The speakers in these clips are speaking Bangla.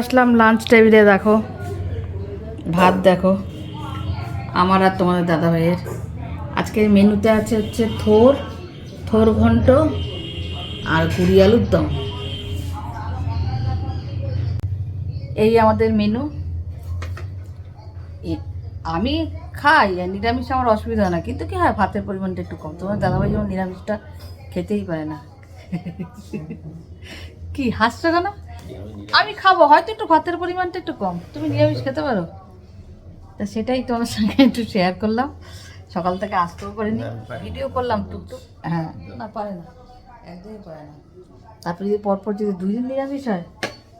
আসলাম লাঞ্চ টেবিলে দেখো। ভাত দেখো। আমার আর তোমাদের দাদা ভাইয়ের আজকের মেনুতে আছে হচ্ছে থোর থোর ঘন্ট আর কুড়ি আলুর দম। এই আমাদের মেনু। আমি খাই আর নিরামিষ আমার অসুবিধা না, কিন্তু কি হয়, ভাতের পরিমাণটা একটু কম। তোমার দাদাভাই যেমন নিরামিষটা খেতেই পারে না। কি, হাসছো কেন? আমি খাব হয়তো একটু ভাতের পরিমাণটা একটু কম। তুমি নিরামিষ খেতে পারো। তা সেটাই তোমার সঙ্গে একটু শেয়ার করলাম। সকাল থেকে আসতেও পারিনি ভিডিও করলাম টুকটুক। হ্যাঁ। না পারে না। একদমই পারে না। তারপরে যদি পরপর যদি দুই দিন নিরামিষ হয়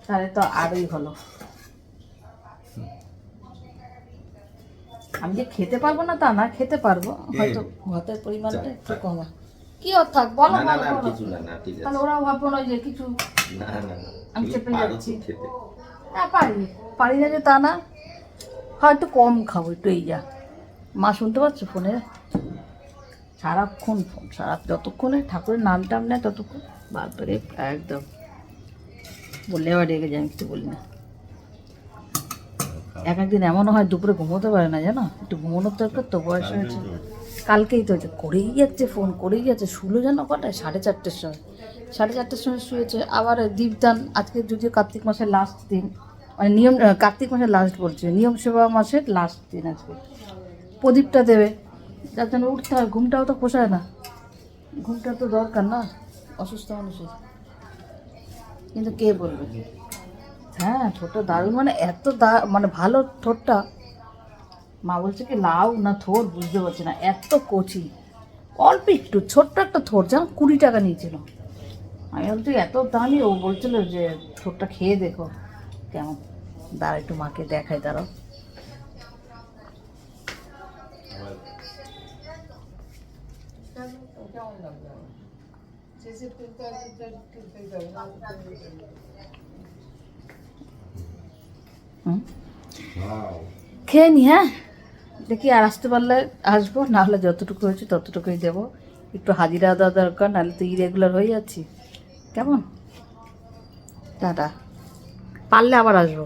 তাহলে তো আরোই ভালো আমি যে খেতে পারব না তা না খেতে পারব। হয়তো ভাতের পরিমাণটা একটু কম। কি অর্থাৎ বলো না না কিছু না না ঠিক আছে। তাহলে ওরাও ভাববো না যে কিছু না না না আমি চেপে যাচ্ছি। খেতে। হ্যাঁ পারি পারি না যে তা না। হয়তো কম খাব একটু এই যা। মা শুনতে পাচ্ছ ফোনে? সারাক্ষণ ফোন সারা যতক্ষণে ঠাকুরের নাম টাম নেয় ততক্ষণ। বাপরে একদম। বললে আবার রেগে যায় আমি কিছু বলি না। এক একদিন এমনও হয় দুপুরে ঘুমোতে পারে না জানো? একটু ঘুমানোর দরকার তো বয়স হয়েছে। কালকেই তো হচ্ছে করেই যাচ্ছে, ফোন করেই যাচ্ছে। শুলো যেন কটায়? সাড়ে চারটের সময়। সাড়ে চারটের সময় শুয়েছে। আবার দীপদান, আজকে যদিও কার্তিক মাসের লাস্ট দিন মানে নিয়ম কার্তিক মাসের লাস্ট বলছে নিয়ম সেবা মাসের লাস্ট দিন আজকে। প্রদীপটা দেবে। যার জন্য উঠতে হয়, ঘুমটাও তো পোষায় না। ঘুমটা তো দরকার না, অসুস্থ মানুষের। কিন্তু কে বলবে? হ্যাঁ ঠোঁটটা দারুণ। মানে এত দা মানে ভালো ঠোঁটটা মা বলছে কি লাউ না থোর বুঝতে পারছি না এত কচি। অল্প একটু ছোট্ট একটা থোর যেমন কুড়ি টাকা নিয়েছিল। আমি বলছি এত দামি? ও বলছিল যে ঠোঁটটা খেয়ে দেখো কেমন। দাঁড়া একটু মাকে দেখাই দাঁড়াও। খেয়ে নি হ্যাঁ? দেখি আর আসতে পারলে আসব নাহলে যতটুকু হয়েছে ততটুকুই দেবো। একটু হাজিরা দেওয়া দরকার, নাহলে তো ইরেগুলার হয়ে যাচ্ছি কেমন? টাটা। পারলে আবার আসব।